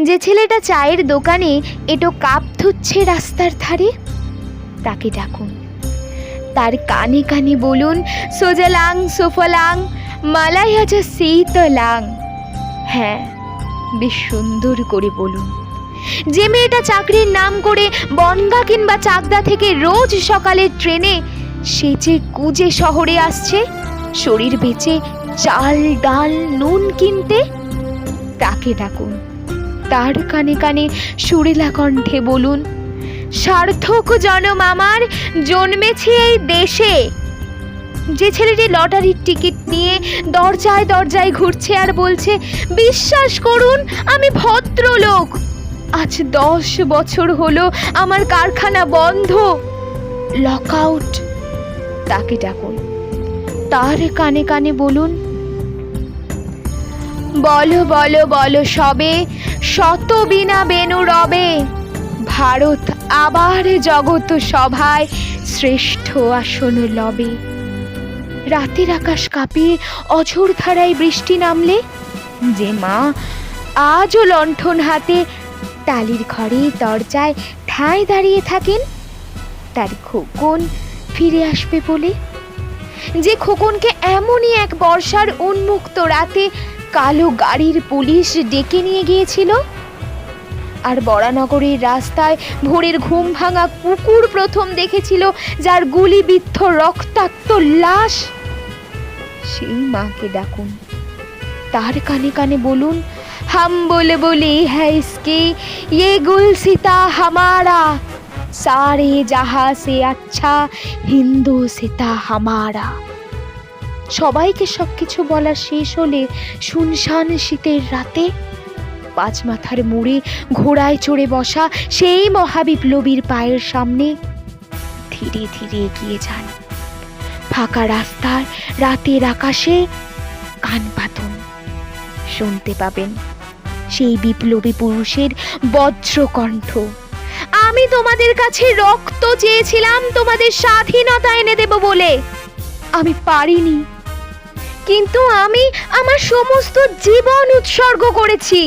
যে ছেলেটা চায়ের দোকানে এটো কাপ ধুচ্ছে রাস্তার ধারে? তাকে ডাকুন। তার কানে কানে বলুন, সোজালাং, সুফলাং মালাইয়াজা শীতলাং। হ্যাঁ বেশ সুন্দর করে বলুন। যে মেয়েটা চাকরির নাম করে বনগা কিংবা চাকদা থেকে রোজ সকালে ট্রেনে সেচে কুজে শহরে আসছে, শরীর বেচে চাল, ডাল, নুন কিনতে? তাকে ডাকুন। তার কানে কানে সুরেলা কণ্ঠে বলুন, সার্থক জনম আমার, জন্মেছি এই দেশে। যে ছেলেটি লটারির টিকিট নিয়ে দরজায় দরজায় ঘুরছে আর বলছে, বিশ্বাস করুন, আমি ভদ্রলোক। আজ দশ বছর হলো আমার কারখানা বন্ধ। লকআউট তাকে ডাকুন। তার কানে কানে বলুন বলো বলো বলো সবে, শত বিনা বেনু রবে। ভারত আবার জগত সভায় শ্রেষ্ঠ আসন লবে। রাতের আকাশ কাঁপিয়ে অঝোর ধারায় বৃষ্টি নামলে? যে মা, আজও লণ্ঠন হাতে টালির ঘরে দরজায় ঠায় দাঁড়িয়ে থাকেন, তার খোকন ফিরে আসবে বলে? যে খোকনকে এমনই এক বর্ষার উন্মুক্ত রাতে কালো গাড়ির পুলিশ ডেকে নিয়ে গিয়েছিল আর বরানগরের রাস্তায় ভোরের ঘুম ভাঙা কুকুর প্রথম দেখেছিল যার গুলিবিদ্ধ রক্তাক্ত লাশ সেই মাকে ডাকুন তার কানে কানে বলুন হাম বলে বলি হ্যাঁ ইসকে ये गुलसिता हमारा सारे जहां से अच्छा হিন্দু সিতা হামারা সবাইকে সবকিছু বলা শেষ হলে শুনশান শীতের রাতে পাঁচ মাথার মুড়ে ঘোড়ায় চড়ে বসা সেই মহাবিপ্লবীর পায়ের সামনে ধীরে ধীরে এগিয়ে যান। ফাঁকা রাস্তার রাতের আকাশে কান পাতুন। শুনতে পাবেন সেই বিপ্লবী পুরুষের বজ্রকণ্ঠ আমি তোমাদের কাছে রক্ত চেয়েছিলাম, তোমাদের স্বাধীনতা এনে দেব বলে। আমি পারিনি। কিন্তু আমি আমার সমস্ত জীবন উৎসর্গ করেছি।